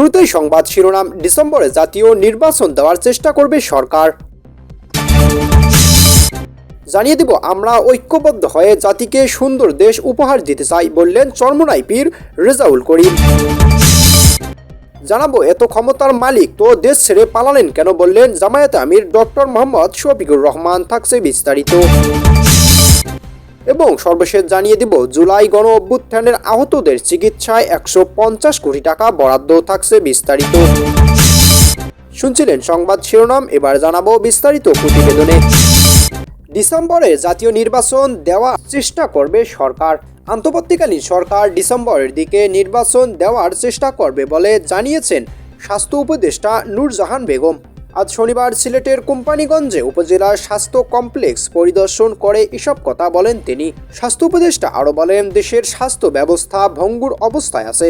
শুরুতেই সংবাদ শিরোনাম, ডিসেম্বরে জাতীয় নির্বাচন দেওয়ার চেষ্টা করবে সরকার। জানিয়ে দিব, আমরা ঐক্যবদ্ধ হয়ে জাতিকে সুন্দর দেশ উপহার দিতে চাই বললেন চরমনাই পীর রেজাউল করিম। জানাব, এত ক্ষমতার মালিক তো দেশ ছেড়ে পালালেন কেন বললেন জামায়াতে আমির ডক্টর মোহাম্মদ শফিকুর রহমান, থাকছে বিস্তারিত। এবং সর্বশেষ জানিয়ে দিব, জুলাই গণ অভ্যুত্থানের আহতদের চিকিৎসায় একশো পঞ্চাশ কোটি টাকা বরাদ্দ থাকছে বিস্তারিত। শুনছিলেন সংবাদ শিরোনাম, এবার জানাব বিস্তারিত প্রতিবেদনে। ডিসেম্বরে জাতীয় নির্বাচন দেওয়ার চেষ্টা করবে সরকার। আন্তর্বর্তীকালীন সরকার ডিসেম্বরের দিকে নির্বাচন দেওয়ার চেষ্টা করবে বলে জানিয়েছেন স্বাস্থ্য উপদেষ্টা নূরজাহান বেগম। আজ শনিবার সিলেটের কোম্পানিগঞ্জে উপজেলার স্বাস্থ্য কমপ্লেক্স পরিদর্শন করে এসব কথা বলেন তিনি। স্বাস্থ্য উপদেষ্টা আরও বলেন, দেশের স্বাস্থ্য ব্যবস্থা ভঙ্গুর অবস্থায় আছে।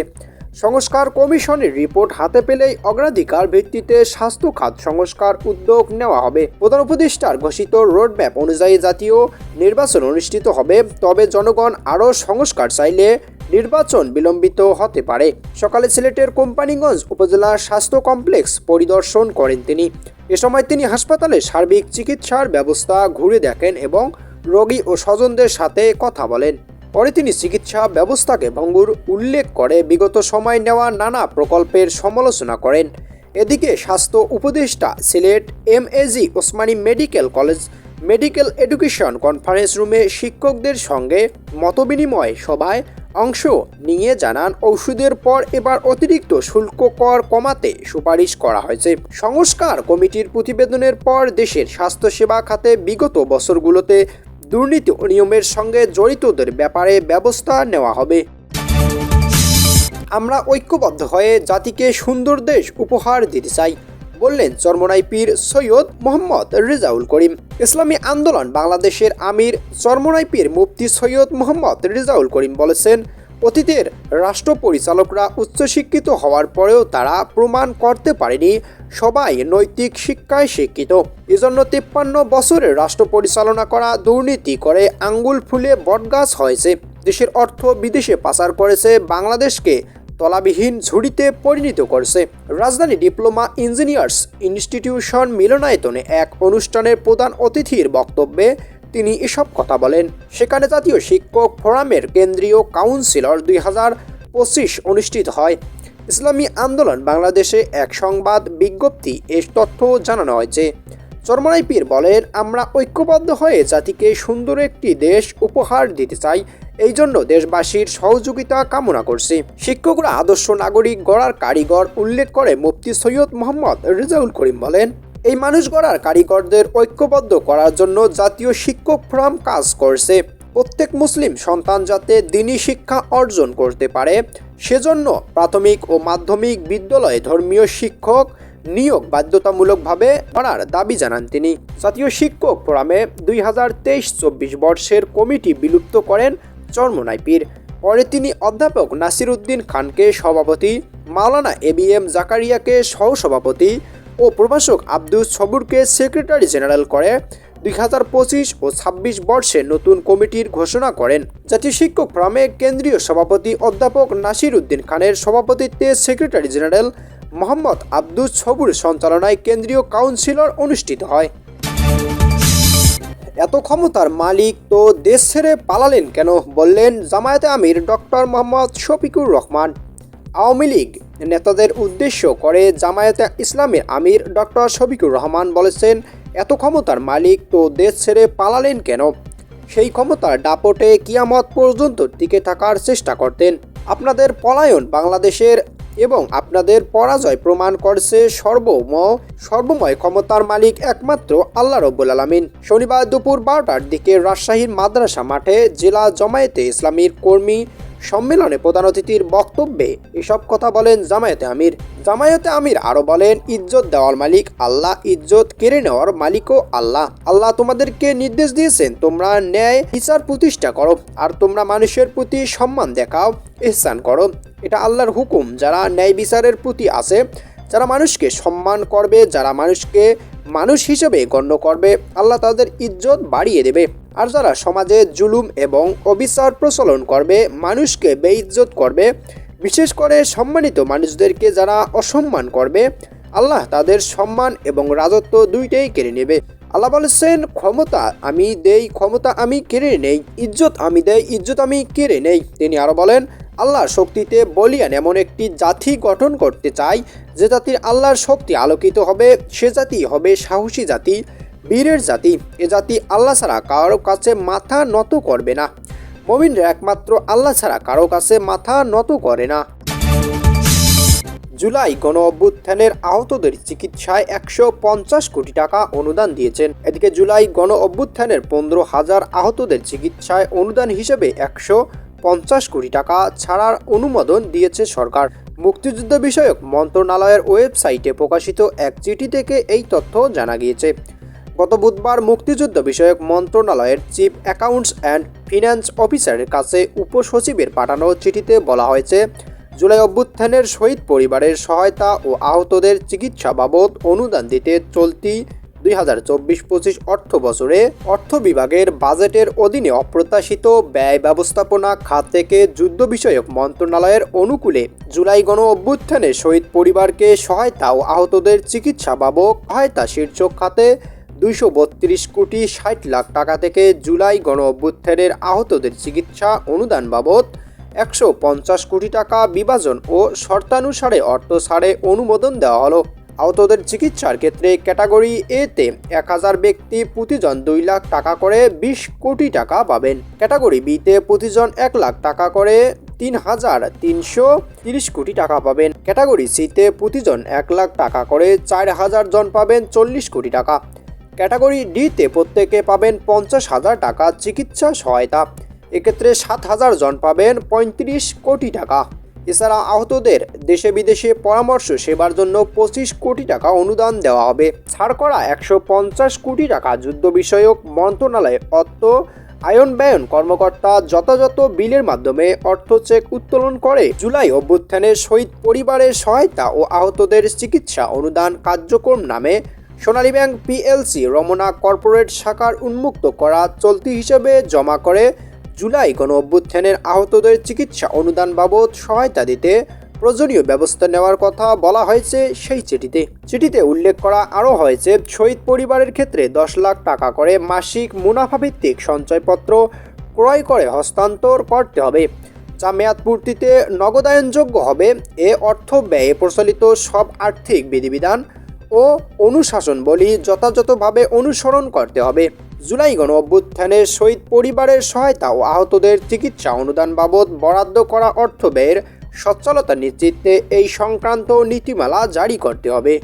সংস্কার কমিশনের রিপোর্ট হাতে পেলেই অগ্রাধিকার ভিত্তিতে স্বাস্থ্য খাত সংস্কার উদ্যোগ নেওয়া হবে। প্রধান উপদেষ্টার ঘোষিত রোডম্যাপ অনুযায়ী জাতীয় নির্বাচন অনুষ্ঠিত হবে। তবে জনগণ আরও সংস্কার চাইলে নির্বাচন বিলম্বিত হতে পারে। সকালে সিলেটের কোম্পানিগঞ্জ উপজেলা স্বাস্থ্য কমপ্লেক্স পরিদর্শন করেন তিনি। এ সময় তিনি হাসপাতালে সার্বিক চিকিৎসার ব্যবস্থা ঘুরে দেখেন এবং রোগী ও স্বজনদের সাথে কথা বলেন। পরে তিনি চিকিৎসা ব্যবস্থাকে ভঙ্গুর উল্লেখ করে বিগত সময় নেওয়া নানা প্রকল্পের সমালোচনা করেন। এদিকে স্বাস্থ্য উপদেষ্টা Sylhet M AG Osmani medical college medical education conference রুমে শিক্ষকদের সঙ্গে মতবিনিময় সভায় অংশ। নিয়ে জানান, ওষুধের পর এবার অতিরিক্ত শুল্ক কর কমাতে সুপারিশ করা হয়েছে। সংস্কার কমিটির প্রতিবেদনের পর দেশের স্বাস্থ্যসেবা খাতে বিগত বছরগুলোতে দুর্নীতি নিয়মের সঙ্গে জড়িতদের ব্যাপারে ব্যবস্থা নেওয়া হবে। আমরা ঐক্যবদ্ধ হয়ে জাতিকে সুন্দর দেশ উপহার দিতে চাই। বললেন, চরমনাই পীর সৈয়দ মোহাম্মদ রেজাউল করিম। ইসলামী আন্দোলন বাংলাদেশের আমির চরমনাই পীর মুফতি সৈয়দ মোহাম্মদ রেজাউল করিম বলেছেন, অতীতের রাষ্ট্র পরিচালকরা উচ্চশিক্ষিত হওয়ার পরেও তারা প্রমাণ করতে পারেনি, সবাই নৈতিক শিক্ষায় শিক্ষিত। এজন্য তিপ্পান্ন বছরের রাষ্ট্র পরিচালনা করা দুর্নীতি করে আঙ্গুল ফুলে বটগাছ হয়েছে। দেশের অর্থ বিদেশে পাচার করেছে বাংলাদেশকে। তলাবিহীন ঝুড়িতে পরিণত করছে। রাজধানী ডিপ্লোমা ইঞ্জিনিয়ার্স ইনস্টিটিউশন মিলনায়তনে এক অনুষ্ঠানের প্রধান অতিথির বক্তব্যে তিনি এসব কথা বলেন। সেখানে জাতীয় শিক্ষক ফোরামের কেন্দ্রীয় কাউন্সিলর দুই হাজার পঁচিশ অনুষ্ঠিত হয়। ইসলামী আন্দোলন বাংলাদেশে এক সংবাদ বিজ্ঞপ্তি এ তথ্য জানানো হয়েছে। চরমনাই বলেন, আমরা ঐক্যবদ্ধ হয়ে জাতিকে সুন্দর একটি দেশ উপহার দিতে চাই। এই জন্য দেশবাসীর সহযোগিতা কামনা করছি। শিক্ষকরা আদর্শ নাগরিক গড়ার কারিগর উল্লেখ করে মুফতি সৈয়দ মোহাম্মদ রেজাউল করিম বলেন, এই মানুষ গড়ার কারিগরদের ঐক্যবদ্ধ করার জন্য জাতীয় শিক্ষক ফোরাম কাজ করছে। প্রত্যেক মুসলিম সন্তান যাতে দিনই শিক্ষা অর্জন করতে পারে, সেজন্য প্রাথমিক ও মাধ্যমিক বিদ্যালয়ে ধর্মীয় শিক্ষক নিয়োগ বাধ্যতামূলকভাবে করার দাবি জানান তিনি। জাতীয় শিক্ষক ফোরামে দুই হাজার তেইশ চব্বিশ বর্ষের কমিটি বিলুপ্ত করেন চরমনাই পীর পরে তিনি অধ্যাপক নাসির উদ্দিন খানকে সভাপতি, মাওলানা এ বি এম জাকারিয়াকে সহসভাপতি ও প্রভাষক আব্দুল সবুরকে সেক্রেটারি জেনারেল করে। দুই হাজার পঁচিশ ও ছাব্বিশ বর্ষে নতুন কমিটির ঘোষণা করেন। জাতীয় শিক্ষক ফোরামে কেন্দ্রীয় সভাপতি অধ্যাপক নাসির উদ্দিন খানের সভাপতিত্বে সেক্রেটারি জেনারেল মোহাম্মদ আব্দুল সবুর সঞ্চালনায় কেন্দ্রীয় কাউন্সিলর অনুষ্ঠিত হয়। এত ক্ষমতার মালিক তো দেশ ছেড়ে পালালেন কেন বললেন জামায়াতে আমির ডক্টর মোহাম্মদ শফিকুর রহমান। আওয়ামী লীগ নেতাদের উদ্দেশ্য করে জামায়াতে ইসলামের আমির ডক্টর শফিকুর রহমান বলেছেন, এত ক্ষমতার মালিক তো দেশ ছেড়ে পালালেন কেন? সেই ক্ষমতার দাপটে কিয়ামত পর্যন্ত টিকে থাকার চেষ্টা করতেন। আপনাদের পলায়ন বাংলাদেশের এবং আপনাদের পরাজয় প্রমাণ করছে সর্বম, সর্বময় ক্ষমতার মালিক একমাত্র আল্লাহ রব্বুল আলমিন। শনিবার দুপুর বারোটার দিকে রাজশাহীর মাদ্রাসা মাঠে জেলা জমায়েতে ইসলামীর কর্মী সম্মেলনে প্রধান অতিথির বক্তব্যে এসব কথা বলেন জামায়াতে আমির। জামায়াতে আমির আরও বলেন, ইজ্জত দেওয়ার মালিক আল্লাহ, ইজ্জত কেড়ে নেওয়ার মালিকও আল্লাহ। আল্লাহ তোমাদেরকে নির্দেশ দিয়েছেন, তোমরা ন্যায় বিচার প্রতিষ্ঠা করো, আর তোমরা মানুষের প্রতি সম্মান দেখাও, এহসান করো। এটা আল্লাহর হুকুম। যারা ন্যায় বিচারের প্রতি আছে, যারা মানুষকে সম্মান করবে, যারা মানুষকে মানুষ হিসেবে গণ্য করবে, আল্লাহ তাদের ইজ্জত বাড়িয়ে দেবে। আর যারা সমাজে জুলুম এবং অবিচার প্রচলন করবে, মানুষকে বেইজ্জত করবে, বিশেষ করে সম্মানিত মানুষদেরকে যারা অসম্মান করবে, আল্লাহ তাদের সম্মান এবং রাজত্ব দুইটাই কেড়ে নেবে। আল্লাহ বলেছেন, ক্ষমতা আমি দেই, ক্ষমতা আমি কেড়ে নেই, ইজ্জত আমি দেই, ইজ্জত আমি কেড়ে নেই। তিনি আরও বলেন আল্লাহর শক্তিতে বলিয়ান এমন একটি জাতি গঠন করতে চাই, যে জাতির আল্লাহর শক্তি আলোকিত হবে, সে জাতি হবে সাহসী জাতি। বীরের জাতি। এ জাতি আল্লাহ ছাড়া কারও কাছে মাথা নত করবে না। মমিনরা একমাত্র আল্লাহ ছাড়া কারও কাছে মাথা নত করে না। জুলাই গণ অভ্যুত্থানের আহতদের চিকিৎসায় একশো পঞ্চাশ কোটি টাকা অনুদান দিয়েছেন। এদিকে জুলাই গণ অভ্যুত্থানের পনেরো হাজার আহতদের চিকিৎসায় অনুদান হিসেবে একশো পঞ্চাশ কোটি টাকা ছাড়ার অনুমোদন দিয়েছে সরকার। মুক্তিযুদ্ধ বিষয়ক মন্ত্রণালয়ের ওয়েবসাইটে প্রকাশিত এক চিঠি থেকে এই তথ্য জানা গিয়েছে। গত বুধবার মুক্তিযুদ্ধ বিষয়ক মন্ত্রণালয়ের চিফ অ্যাকাউন্টস অ্যান্ড ফিনান্স অফিসারের কাছে উপসচিবের পাঠানো চিঠিতে বলা হয়েছে, জুলাই অভ্যুত্থানের শহীদ পরিবারের সহায়তা ও আহতদের চিকিৎসা বাবদ অনুদান দিতে চলতি দুই হাজার চব্বিশ পঁচিশ অর্থ বছরে অর্থ বিভাগের বাজেটের অধীনে অপ্রত্যাশিত ব্যয় ব্যবস্থাপনা খাত থেকে যুদ্ধ বিষয়ক মন্ত্রণালয়ের অনুকূলে জুলাই গণ অভ্যুত্থানে শহীদ পরিবারকে সহায়তা ও আহতদের চিকিৎসা বাবদ সহায়তা শীর্ষক খাতে দুইশো বত্রিশ কোটি ষাট লাখ টাকা থেকে জুলাই গণ অভ্যুত্থানের আহতদের চিকিৎসা অনুদান বাবদ একশো পঞ্চাশ কোটি টাকা বিভাজন ও শর্তানুসারে অর্থ ছাড়ে অনুমোদন দেওয়া হলো। আহতদের চিকিৎসার ক্ষেত্রে ক্যাটাগরি এতে এক হাজার ব্যক্তি প্রতিজন দুই লাখ টাকা করে বিশ কোটি টাকা পাবেন। ক্যাটাগরি বিতে প্রতিজন এক লাখ টাকা করে তিন হাজার তিনশো তিরিশ কোটি টাকা পাবেন। ক্যাটাগরি সিতে প্রতিজন এক লাখ টাকা করে চার হাজার জন পাবেন চল্লিশ কোটি টাকা। ক্যাটাগরি ডিতে প্রত্যেকে পাবেন পঞ্চাশ হাজার টাকা চিকিৎসা সহায়তা। এক্ষেত্রে সাত হাজার জন পাবেন পঁয়ত্রিশ কোটি টাকা। এছাড়া আহতদের দেশে বিদেশে পরামর্শ সেবার জন্য পঁচিশ কোটি টাকা অনুদান দেওয়া হবে। ছাড় করা একশো পঞ্চাশ কোটি টাকা যুদ্ধ বিষয়ক মন্ত্রণালয়ে অর্থ আয়ন ব্যয়ন কর্মকর্তা যথাযথ বিলের মাধ্যমে অর্থ চেক উত্তোলন করে জুলাই অভ্যুত্থানের শহীদ পরিবারের সহায়তা ও আহতদের চিকিৎসা অনুদান কার্যক্রম নামে Sonali bank PLC Ramna corporate শাখার উন্মুক্ত করা চলতি হিসেবে জমা করে জুলাই গণ অভ্যুত্থানের আহতদের চিকিৎসা অনুদান বাবদ সহায়তা দিতে প্রয়োজনীয় ব্যবস্থা নেওয়ার কথা বলা হয়েছে সেই চিঠিতে। চিঠিতে উল্লেখ করা আরও হয়েছে, শহীদ পরিবারের ক্ষেত্রে দশ লাখ টাকা করে মাসিক মুনাফাভিত্তিক সঞ্চয়পত্র ক্রয় করে হস্তান্তর করতে হবে। যা মেয়াদ পূর্তিতে নগদায়নযোগ্য হবে। এ অর্থ ব্যয়ে প্রচলিত সব আর্থিক বিধিবিধান ও অনুশাসন বলি যথাযথভাবে অনুসরণ করতে হবে। জুলাই গণ অভ্যুত্থানের শহীদ পরিবারের সহায়তা ও আহতদের চিকিৎসা অনুদান বাবদ বরাদ্দ করা অর্থ ব্যয়ের সচ্ছলতা নিশ্চিতে এই সংক্রান্ত নীতিমালা জারি করতে হবে।